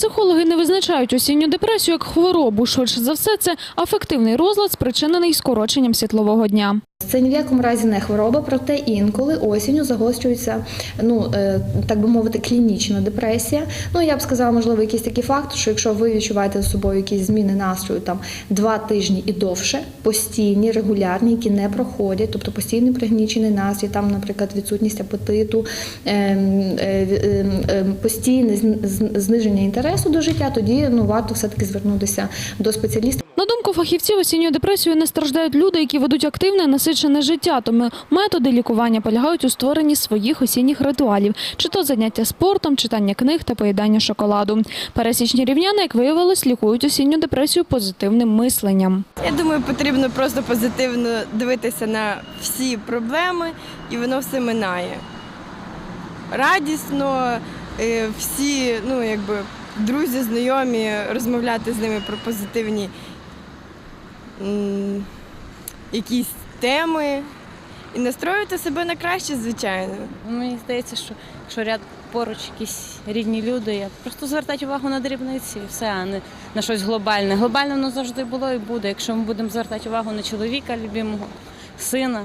Психологи не визначають осінню депресію як хворобу. Швидше за все, це афективний розлад, спричинений скороченням світлового дня. Це ні в якому разі не хвороба, проте інколи осінню загострюється, ну е, так би мовити, клінічна депресія. Ну я б сказала, можливо, якийсь такий факт, що якщо ви відчуваєте за собою якісь зміни настрою там два тижні і довше, постійні, регулярні, які не проходять, тобто постійний пригнічений настрій, там, наприклад, відсутність апетиту, ем, е, ем, ем, постійне зниження інтересу до життя, тоді ну варто все таки звернутися до спеціаліста. На думку фахівців, осінньою депресією не страждають люди, які ведуть активне насичене життя. Тому методи лікування полягають у створенні своїх осінніх ритуалів, чи то заняття спортом, читання книг та поїдання шоколаду. Пересічні рівняни, як виявилось, лікують осінню депресію позитивним мисленням. Я думаю, потрібно просто позитивно дивитися на всі проблеми, і воно все минає. Радісно, е, всі, ну якби друзі, знайомі, розмовляти з ними про позитивні якісь теми і настроювати себе на краще, звичайно. Ну, Мені здається, що якщо ряд поруч якісь рідні люди, я просто звертати увагу на дрібниці і все, а не на щось глобальне. Глобальне воно завжди було і буде. Якщо ми будемо звертати увагу на чоловіка, любимого, сина,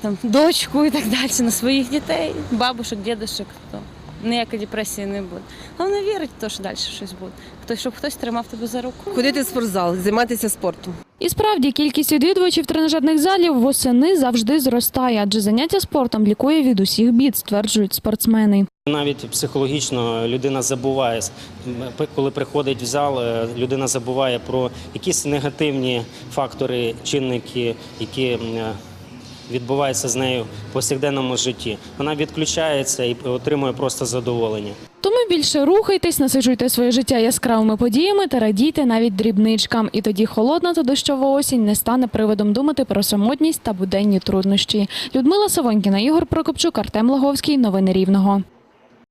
там, дочку і так далі, на своїх дітей, бабушок, дідушок, то ніякої депресії не буде. Головне вірити в те, що далі щось буде. Хтось, щоб хтось тримав тебе за руку. Ходити в спортзал, займатися спортом. І справді кількість відвідувачів тренажерних залів восени завжди зростає, адже заняття спортом лікує від усіх бід, стверджують спортсмени. Навіть психологічно людина забуває, коли приходить в зал, е, людина забуває про якісь негативні фактори, чинники, які е, відбуваються з нею в повсякденному житті. Вона відключається і отримує просто задоволення. Більше рухайтесь, насичуйте своє життя яскравими подіями та радійте навіть дрібничкам. І тоді холодна та дощова осінь не стане приводом думати про самотність та буденні труднощі. Людмила Савонькіна, Ігор Прокопчук, Артем Лаговський. Новини Рівного.